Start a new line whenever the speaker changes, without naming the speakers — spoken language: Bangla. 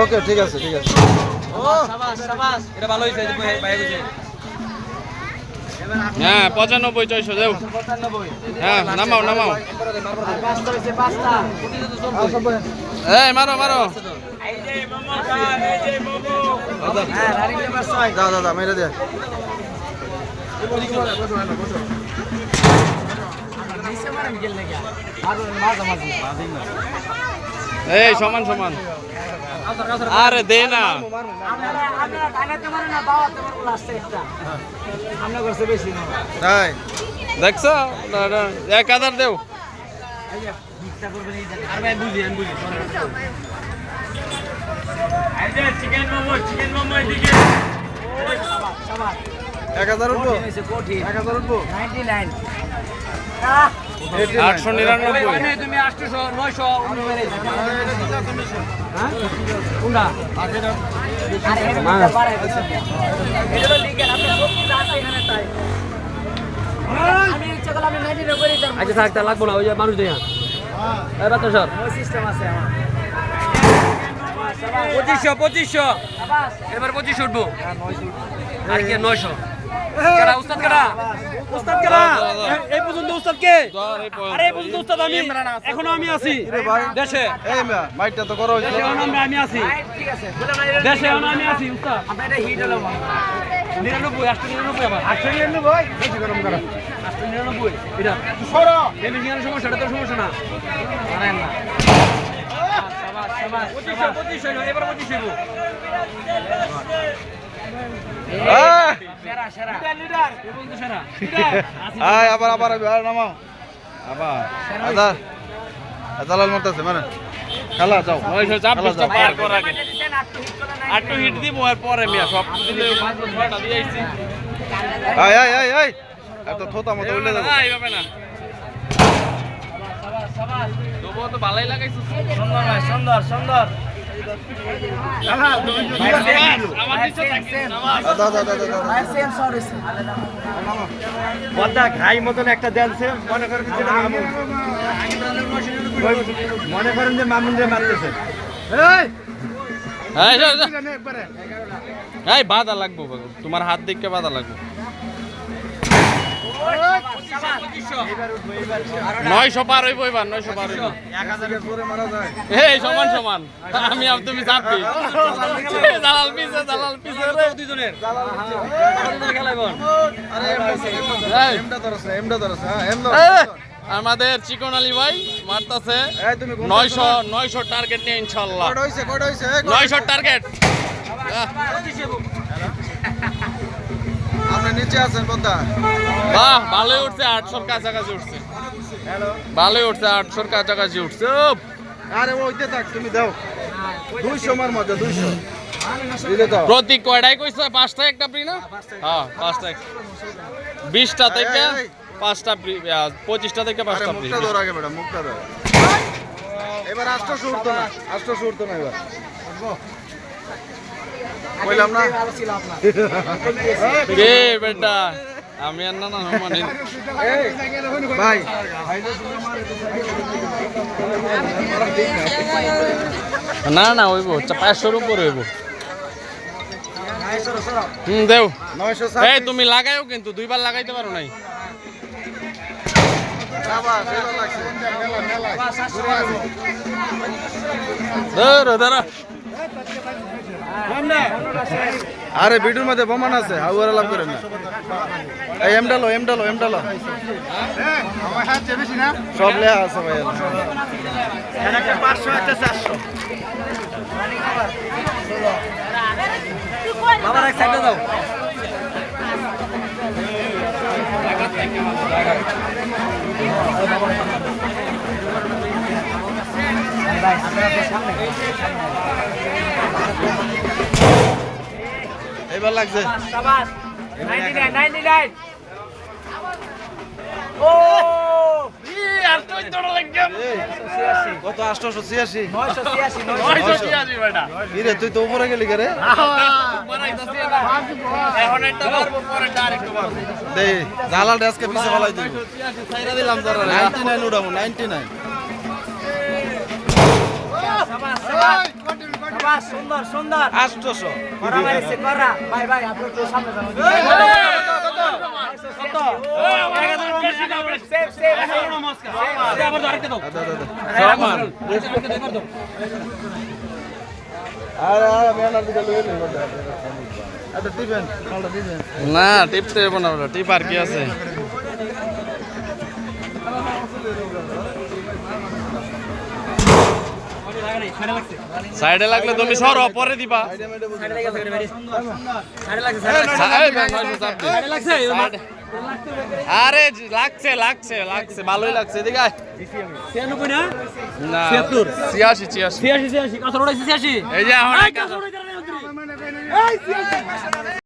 ওকে ঠিক আছে ঠিক আছে।
হ্যাঁ পঁচানব্বই ছয়শো দেও হ্যাঁ নামাও নামাও। এই মারো মারো।
হ্যাঁ রানিং নাম্বার ছয়
দা দা দা মেরে দে।
এই সমান সমান। আরে দে না।
তাই?
দেখছ? এক হাজার দেও।
ভিক্ষা করবেন এই জায়গায়। আর ভাই বুঝি আমি বুঝি চিকেন মোমো চিকেন মোমো এদিকে।
এক হাজার উঠবো?
কঠিন হয়েছে কঠিন
এক হাজার উঠবো?
আটশো নিরানব্বই।
তুমি আটশো নয়শো হ্যাঁ? কোনটা? আরে এটা বাড়াই দিচ্ছেন এটা তো লিগেল আপনি সব কিছু আছে এখানে তাই। আমি ইচ্ছা করলে আমি 90 করে দিতাম।
আচ্ছা থাক তা লাগবো না ওই যে মানুষ দেয়া। বাচ্চা স্যার
সিস্টেম আছে আমার।
পঁচিশশো পঁচিশশো। এবার পঁচিশশো উঠবো। আর কি নয়শো? কেডা উস্তাদ কেডা উস্তাদ কেডা এই পর্যন্ত উস্তাদ কে? আরে এই পর্যন্ত উস্তাদ আমি। এখনও আমি আছি। দেশে।
এই মাইকটা তো করো
দেশে এখনও আমরা আমি আছি। দেশে এখনও আমি আছি উস্তাদ।
আপনি এটা হিট হলো
নিরানব্বই আটশো নিরানব্বই আবার।
আটশো নিরানব্বই?
বেশি গরম করো
আটশো নিরানব্বই। এটা। সমস্যা এটা তো সমস্যা না? এবার
আহ!
সেরা সেরা
লিডার এ পর্যন্ত সেরা
আয় আবার আবার আর নামাও আবার আদার দালাল মারতেছে মানে। খেলা যাও
পার করা আগে।
আটটু হিট
দিব আর পরে মিয়া সব দিলে দিয়ে আইছি।
আয় আয় আয় আয়। এত থোতা মতো উল্লে যাব।
না এইভাবে না। তো ভালোই লাগাইছিস।
সুন্দর ভাই সুন্দর সুন্দর।
পদ্মা ঘাই মতন একটা দেনছে মনে করেন যে মামুন। মনে করেন যে মামুন রে মারতেছে।
বাধা লাগবো। তোমার হাত দেখে বাধা লাগবো। নয়শো পার হইব এবার নয়শো পার হইব। এই সমান সমান। আমি আর তুমি চাপি দালাল পিছে দালাল পিছে
দুজনের
আমাদের চিকন আলী ভাই মারতাছে। নয়শো নয়শো টার্গেট নিয়ে ইনশাল্লাহ। নয়শো টার্গেট
আপনি নিচে আছেন বদ্দা
বাহ ভালোই উঠছে আটশোর কাছাকাছি উঠছে। ভালোই উঠছে আটশোর কাছাকাছি উঠছে।
আরে ওইতে থাক তুমি দাও। দুইশো মার মধ্যে দুইশো।
প্রতি কয়টাই কইছো? পাঁচটা একটা ফ্রি না? হ্যাঁ পাঁচটা। বিশটা থেকে। পাঁচটা ফ্রি পঁচিশটা থেকে পাঁচটা ফ্রি
মুখটা ধর আগে ম্যাডাম মুখটা ধর। এবার আষ্টশো উঠতো না আষ্টশো উঠতো না এবার। কইলাম না?
কে বেটা? আমি আর না না মানে।
ভাই।
না না হইব পাঁচশোর উপরে হইব। হুম দেও। এই তুমি লাগাইও কিন্তু দুইবার লাগাইতে পারো নাই। ধরো ধরো।
আরে ভিডিওর মধ্যে বোমান আছে হাউয়ার লাভ করেন না। এই এম ডালো এম ডালো এম ডালো সব লেখা আছে ভাই
বাবার এক সাইডে দাও
এবার লাগছে।
সাবাস 99 99 ও!
কত আষ্টশো ছিয়াশি?
986
তুই তো উপরে গেলি রে? ফলাই দিবি।
দিলাম
নাইনটি নাইন উঠাবো নাইনটি নাইন।
বাস সুন্দর সুন্দর
আষ্টশো
করা মারিছে করা ভাই ভাই আপনি একটু সামনে
আচ্ছা
না টিপতে টিপ আর কি আছে সাইডে লাগলে তুমি সরো পরে দিবা। আরে লাগছে লাগছে লাগছে ভালোই লাগছে এদিকে
না
ছিয়াশি এই যে